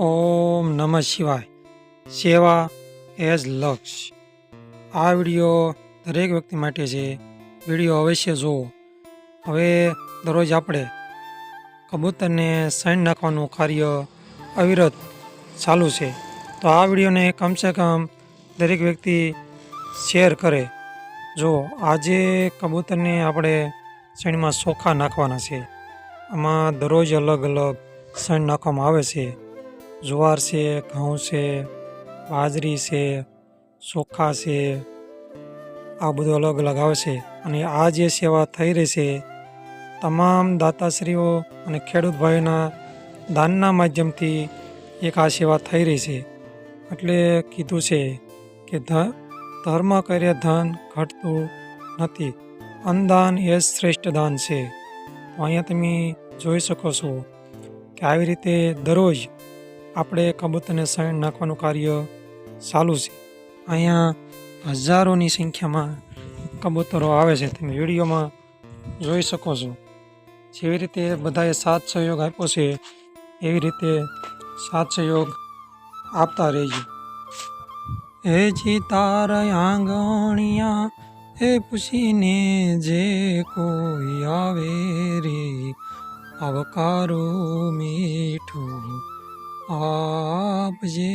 નમઃ શિવાય. સેવા એઝ લક્ષ. આ વીડિયો દરેક વ્યક્તિ માટે છે. વીડિયો અવશ્ય જુઓ. હવે દરરોજ આપણે કબૂતરને સાઈન નાખવાનું કાર્ય અવિરત ચાલુ છે. તો આ વિડીયોને કમસે કમ દરેક વ્યક્તિ શેર કરે. જો આજે કબૂતરને આપણે શેણીમાં ચોખા નાખવાના છે. આમાં દરરોજ અલગ અલગ શણ નાખવામાં આવે છે. જુવાર છે, ઘઉં છે, બાજરી છે, ચોખા છે, આ બધું અલગ અલગ આવશે અને આ જે સેવા થઈ રહી છે, તમામ દાતાશ્રીઓ અને ખેડૂત ભાઈઓના દાનના માધ્યમથી એક આ સેવા થઈ રહી છે. એટલે કીધું છે કે ધર્મ કરે ધન ઘટતું નથી. અન્નદાન એ શ્રેષ્ઠ દાન છે. અહીંયા તમે જોઈ શકો છો કે આવી રીતે દરરોજ આપણે કબૂતરને શણ નાખવાનું કાર્ય ચાલુ છે. અહીંયા હજારોની સંખ્યામાં કબૂતરો આવે છે. તમે વિડીયોમાં જોઈ શકો છો. જેવી રીતે બધાએ સાથ સહયોગ આપ્યો છે, એવી રીતે સાથ સહયોગ આપતા રહેજો. હે જી તાર આંગણિયા, હે પૂછીને જે કોઈ આવે રે, આવકારો મીઠું આપજે.